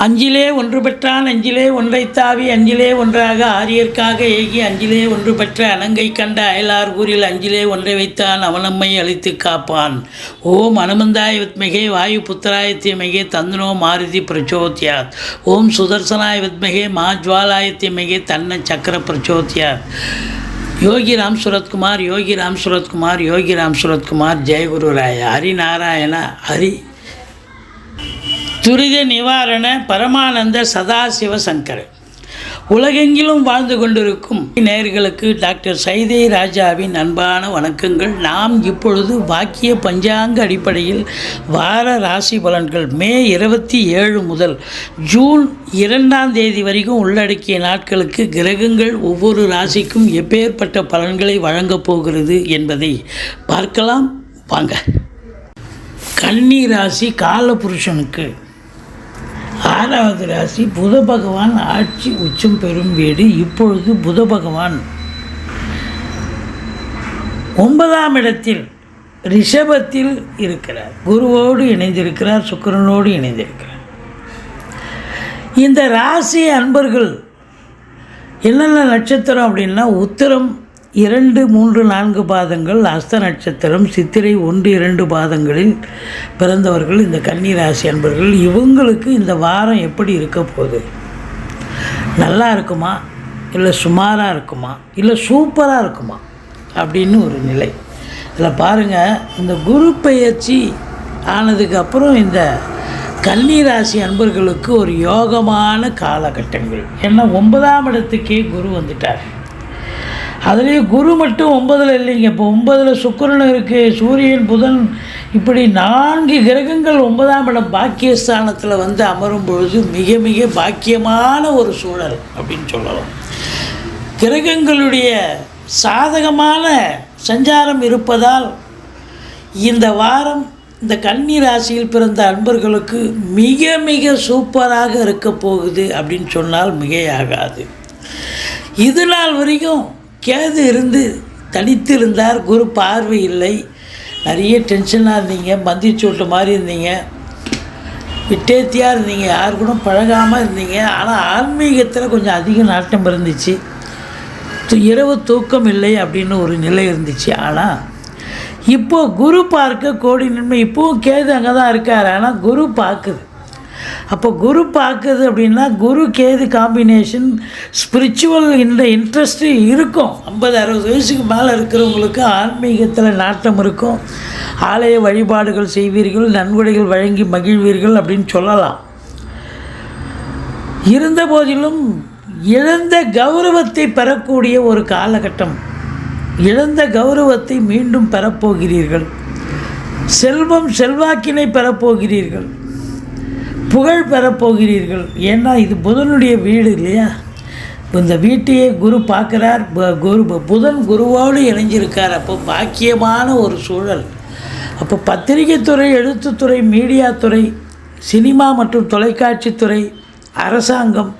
அஞ்சிலே ஒன்று பெற்றான் அஞ்சிலே ஒன்றைத் தாவி அஞ்சிலே ஒன்றாக ஆரியர்க்காக ஏகி அஞ்சிலே ஒன்று பெற்ற அலங்கை கண்ட அயலார் ஊரில் அஞ்சிலே ஒன்றை வைத்தான் அவனம்மை அழித்து காப்பான். ஓம் அனுமந்தாய வித்மகே வாயு புத்திராய தீமகே தந்தனோ மாருதி பிரச்சோத்யாத். ஓம் சுதர்சனாய வித்மகே மாஜ்வாலாய தீமகே தன்ன சக்கர பிரச்சோத்யாத். யோகி ராம் சுரத்குமார் யோகி ராம் சுரத்குமார் யோகி ராம் சுரத்குமார் ஜெயகுரு ராய ஹரிநாராயண ஹரி துரித நிவாரண பரமானந்த சதாசிவ சங்கர் உலகெங்கிலும் வாழ்ந்து கொண்டிருக்கும் நேர்களுக்கு டாக்டர் சைதை ராஜாவின் அன்பான வணக்கங்கள். நாம் இப்பொழுது வாக்கிய பஞ்சாங்க அடிப்படையில் வார ராசி பலன்கள் மே இருபத்தி ஏழு முதல் ஜூன் இரண்டாம் தேதி வரைக்கும் உள்ளடக்கிய நாட்களுக்கு கிரகங்கள் ஒவ்வொரு ராசிக்கும் எப்பேற்பட்ட பலன்களை வழங்கப் போகிறது என்பதை பார்க்கலாம். வாங்க. கன்னி ராசி காலபுருஷனுக்கு ஆறாவது ராசி புத பகவான் ஆட்சி உச்சம் பெறும் வீடு. இப்பொழுது புத பகவான். ஒன்பதாம் இடத்தில் ரிஷபத்தில் இருக்கிறார். குருவோடு இணைந்திருக்கிறார் சுக்கிரனோடு இணைந்திருக்கிறார். இந்த ராசி அன்பர்கள் என்னென்ன நட்சத்திரம் அப்படின்னா உத்திரம் இரண்டு மூன்று நான்கு பாதங்கள் அஸ்த நட்சத்திரம் சித்திரை ஒன்று இரண்டு பாதங்களில் பிறந்தவர்கள் இந்த கன்னி ராசி அன்பர்கள் இவங்களுக்கு இந்த வாரம் எப்படி இருக்க போகுது? நல்லா இருக்குமா? இல்லை சுமாராக இருக்குமா? இல்லை சூப்பராக இருக்குமா? அப்படின்னு ஒரு நிலை. இதில் பாருங்கள் இந்த குரு பயிற்சி ஆனதுக்கப்புறம் இந்த கன்னி ராசி அன்பர்களுக்கு ஒரு யோகமான காலகட்டங்கள். ஏன்னா ஒன்பதாம் இடத்துக்கே குரு வந்துட்டார். அதுலேயும் குரு மட்டும் ஒன்பதில் இல்லைங்க. இப்போ ஒன்பதில் சுக்கிரன் இருக்குது சூரியன் புதன். இப்படி நான்கு கிரகங்கள் ஒன்பதாம் இடம் பாக்கியஸ்தானத்தில் வந்து அமரும் பொழுது மிக மிக பாக்கியமான ஒரு சூழல் அப்படின்னு சொல்லலாம். கிரகங்களுடைய சாதகமான சஞ்சாரம் இருப்பதால் இந்த வாரம் இந்த கன்னி ராசியில் பிறந்த அன்பர்களுக்கு மிக மிக சூப்பராக இருக்க போகுது அப்படின்னு சொன்னால் மிகையாகாது. இது நாள் வரைக்கும் கேது இருந்து தனித்து இருந்தார் குரு பார்வை இல்லை. நிறைய டென்ஷனாக இருந்தீங்க மந்திச்சூட்டு மாதிரி இருந்தீங்க. விட்டேத்தியாக இருந்தீங்க யார் கூட பழகாமல் இருந்தீங்க. ஆனால் ஆன்மீகத்தில் கொஞ்சம் அதிக நாட்டம் இருந்துச்சு. இரவு தூக்கம் இல்லை அப்படின்னு ஒரு நிலை இருந்துச்சு. ஆனால் இப்போது குரு பார்க்க கோடி நன்மை. இப்போவும் கேது அங்கே தான் இருக்கார். ஆனால் குரு பார்க்குது. அப்போ குரு பார்க்குது அப்படின்னா குரு கேது காம்பினேஷன் ஸ்பிரிச்சுவல் இந்த இன்ட்ரெஸ்ட்டு இருக்கும். ஐம்பது அறுபது வயசுக்கு மேலே இருக்கிறவங்களுக்கு ஆன்மீகத்தில் நாட்டம் இருக்கும். ஆலய வழிபாடுகள் செய்வீர்கள் நன்கொடைகள் வழங்கி மகிழ்வீர்கள் அப்படின்னு சொல்லலாம். இருந்த போதிலும் இழந்த கௌரவத்தை பெறக்கூடிய ஒரு காலகட்டம். இழந்த கௌரவத்தை மீண்டும் பெறப்போகிறீர்கள். செல்வம் செல்வாக்கினை பெறப்போகிறீர்கள். புகழ் பெறப்போகிறீர்கள். ஏன்னா இது புதனுடைய வீடு இல்லையா? இந்த வீட்டையே குரு பார்க்குறார். ப- குரு ப- புதன் குருவோடு இணைஞ்சிருக்கார். அப்போ பாக்கியமான ஒரு சூழல். அப்போ பத்திரிகைத்துறை எழுத்துத்துறை மீடியாத்துறை சினிமா மற்றும் தொலைக்காட்சித்துறை அரசாங்கம்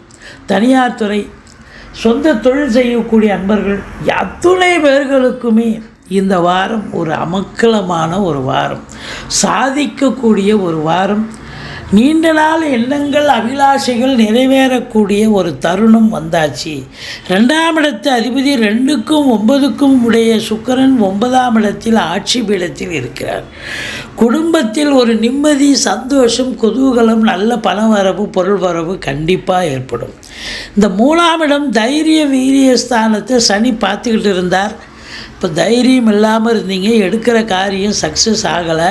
தனியார் துறை சொந்த தொழில் செய்யக்கூடிய அன்பர்கள் அத்துணை பேர்களுக்குமே இந்த வாரம் ஒரு அமக்கலமான ஒரு வாரம். சாதிக்கக்கூடிய ஒரு வாரம். நீண்ட நாள் எண்ணங்கள் அபிலாஷைகள் நிறைவேறக்கூடிய ஒரு தருணம் வந்தாச்சு. ரெண்டாம் இடத்து அதிபதி ரெண்டுக்கும் ஒன்பதுக்கும் உடைய சுக்கரன் ஒன்பதாம் இடத்தில் ஆட்சி பீடத்தில் இருக்கிறார். குடும்பத்தில் ஒரு நிம்மதி சந்தோஷம் குதூகலம் நல்ல பணவரவு பொருள் வரவு கண்டிப்பாக ஏற்படும். இந்த மூணாம் இடம் தைரிய வீரிய ஸ்தானத்தை சனி பார்த்துக்கிட்டு இருந்தார். இப்போ தைரியம் இல்லாமல் இருந்தீங்க எடுக்கிற காரியம் சக்ஸஸ் ஆகலை.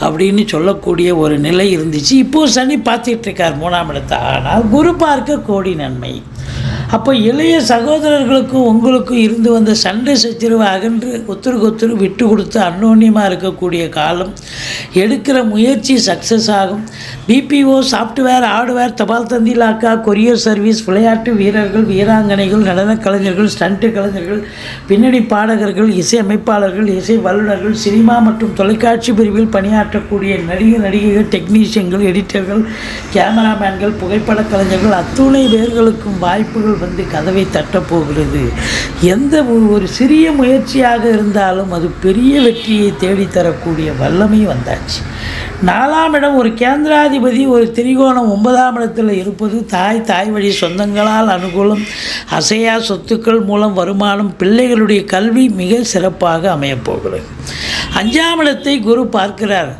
அப்படின்னு சொல்லக்கூடிய ஒரு நிலை இருந்துச்சு. இப்போது சனி பார்த்துட்டு இருக்கார் மூணாம் இடத்தை. ஆனால் குரு பார்க்க கோடி நன்மை. அப்போ இளைய சகோதரர்களுக்கும் உங்களுக்கும் இருந்து வந்த சண்டை சச்சரவு அகன்று ஒருத்தருக்கு ஒருத்தர் விட்டு கொடுத்து அன்னோன்யமாக இருக்கக்கூடிய காலம். எடுக்கிற முயற்சி சக்ஸஸ் ஆகும். பிபிஓ சாஃப்ட்வேர் ஹார்ட்வேர் தபால் தந்தி லாக்கா கொரியர் சர்வீஸ் விளையாட்டு வீரர்கள் வீராங்கனைகள் நடனக் கலைஞர்கள் ஸ்டண்ட்டு கலைஞர்கள் பின்னணி பாடகர்கள் இசை அமைப்பாளர்கள் இசை வல்லுநர்கள் சினிமா மற்றும் தொலைக்காட்சி பிரிவில் பணியாற்றக்கூடிய நடிகர் நடிகைகள் டெக்னீஷியன்கள் எடிட்டர்கள் கேமராமேன்கள் புகைப்படக் கலைஞர்கள் அத்துணை பேர்களுக்கும் வாய்ப்புகள் வந்து கதவை தட்டப்போகிறது. எந்த ஒரு- ஒரு சிறிய முயற்சியாக இருந்தாலும் அது பெரிய வெற்றியை தேடித்தரக்கூடிய வல்லமை வந்தாச்சு. நாலாம் இடம் ஒரு கேந்திராதிபதி ஒரு திரிகோணம் ஒன்பதாம் இடத்தில் இருப்பது தாய் தாய் வழி சொந்தங்களால் அனுகூலம் அசையா சொத்துக்கள் மூலம் வருமானம் பிள்ளைகளுடைய கல்வி மிக சிறப்பாக அமையப்போகிறது அஞ்சாம் இடத்தை குரு பார்க்கிறார்.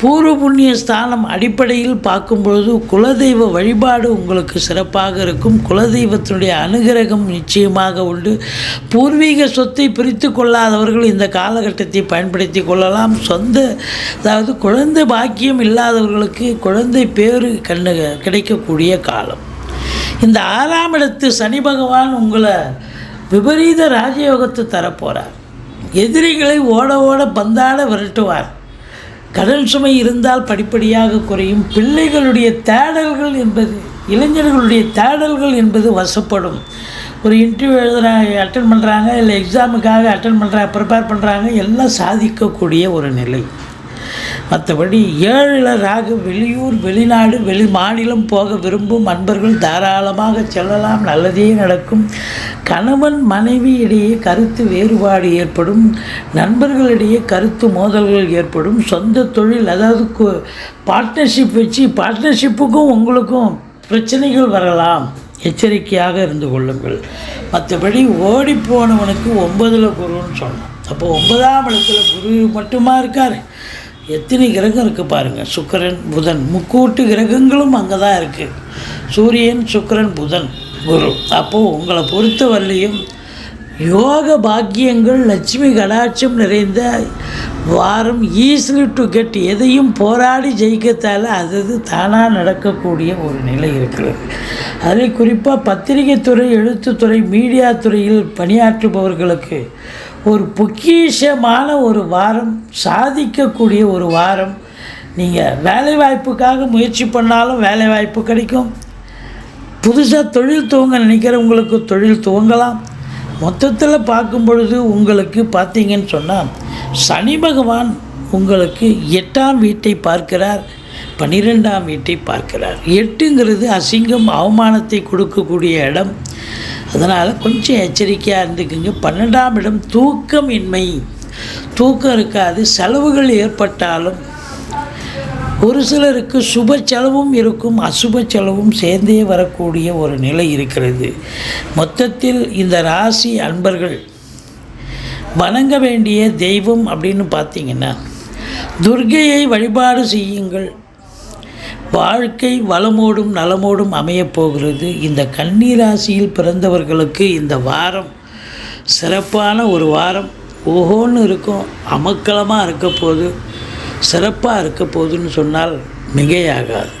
பூர்வ புண்ணிய ஸ்தானம் அடிப்படையில் பார்க்கும்பொழுது குலதெய்வ வழிபாடு உங்களுக்கு சிறப்பாக இருக்கும். குலதெய்வத்தினுடைய அனுகிரகம் நிச்சயமாக உண்டு. பூர்வீக சொத்தை பிரித்து கொள்ளாதவர்கள் இந்த காலகட்டத்தை பயன்படுத்தி கொள்ளலாம். சொந்த அதாவது குழந்தை பாக்கியம் இல்லாதவர்களுக்கு குழந்தை பேறு கண்ணு கிடைக்கக்கூடிய காலம். இந்த ஆறாம் இடத்து சனி பகவான் உங்களை விபரீத ராஜயோகத்தை தரப்போகிறார் எதிரிகளை ஓட ஓட பந்தாட விரட்டுவார். கடன் சுமை இருந்தால் படிப்படியாக குறையும். பிள்ளைகளுடைய தேடல்கள் என்பது இளைஞர்களுடைய தேடல்கள் என்பது வசப்படும். ஒரு இன்டர்வியூ எழுதுறாங்க அட்டன் பண்ணுறாங்க இல்லை எக்ஸாமுக்காக அட்டன் பண்ணுறாங்க ப்ரிப்பேர் பண்ணுறாங்க எல்லாம் சாதிக்கக்கூடிய ஒரு நிலை. மற்றபடி ஏழில் ராகு வெளியூர் வெளிநாடு வெளி மாநிலம் போக விரும்பும் அன்பர்கள் தாராளமாக செல்லலாம். நல்லதே நடக்கும். கணவன் மனைவி இடையே கருத்து வேறுபாடு ஏற்படும் நண்பர்களிடையே கருத்து மோதல்கள் ஏற்படும். சொந்த தொழில் அதாவது பார்ட்னர்ஷிப் வச்சு பார்ட்னர்ஷிப்புக்கும் உங்களுக்கும் பிரச்சனைகள் வரலாம். எச்சரிக்கையாக இருந்து கொள்ளுங்கள். மற்றபடி ஓடிப்போனவனுக்கு ஒன்பதில் குருன்னு சொன்னோம். அப்போ ஒன்பதாம் இடத்துல குரு மட்டுமா இருக்கார்? எத்தனை கிரகம் இருக்குது பாருங்கள் சுக்கரன் புதன். முக்கூட்டு கிரகங்களும் அங்கே தான் இருக்குது சூரியன் சுக்கரன் புதன். குரு. அப்போது உங்களை பொறுத்த வரலையும் யோக பாக்கியங்கள் லட்சுமி கடாட்சம் நிறைந்த வாரம் ஈஸிலி டு கெட் எதையும் போராடி ஜெயிக்கத்தால் அது அது தானாக நடக்கக்கூடிய ஒரு நிலை இருக்கிறது. அதில் குறிப்பாக பத்திரிகை துறை எழுத்துத்துறை மீடியா துறையில் பணியாற்றுபவர்களுக்கு ஒரு பொக்கிஷமான ஒரு வாரம் சாதிக்கக்கூடிய ஒரு வாரம். நீங்கள் வேலைவாய்ப்புக்காக முயற்சி பண்ணாலும் வேலைவாய்ப்பு கிடைக்கும். புதுசாக தொழில் துவங்க நினைக்கிறவங்களுக்கு தொழில் துவங்கலாம். மொத்தத்தில் பார்க்கும் பொழுது உங்களுக்கு பார்த்தீங்கன்னு சொன்னால் சனி பகவான் உங்களுக்கு எட்டாம் வீட்டை பார்க்கிறார் பன்னிரெண்டாம் வீட்டை பார்க்கிறார். எட்டுங்கிறது அசிங்கம் அவமானத்தை கொடுக்கக்கூடிய இடம். அதனால் கொஞ்சம் எச்சரிக்கையாக இருந்துக்குங்க. பன்னெண்டாம் இடம் தூக்கம் இன்மை தூக்கம் இருக்காது செலவுகள் ஏற்பட்டாலும் ஒரு சிலருக்கு சுப செலவும் இருக்கும் அசுப செலவும் சேர்ந்தே வரக்கூடிய ஒரு நிலை இருக்கிறது. மொத்தத்தில் இந்த ராசி அன்பர்கள் வணங்க வேண்டிய தெய்வம் அப்படின்னு பார்த்தீங்கன்னா துர்கையை வழிபாடு செய்யுங்கள். வாழ்க்கை வளமோடும் நலமோடும் அமையப் போகிறது. இந்த கன்னி ராசியில் பிறந்தவர்களுக்கு இந்த வாரம் சிறப்பான ஒரு வாரம். ஓஹோன்னு இருக்கும் அமக்கலமாக இருக்க போது சிறப்பாக இருக்க போகுதுன்னு சொன்னால் மிகையாகாது.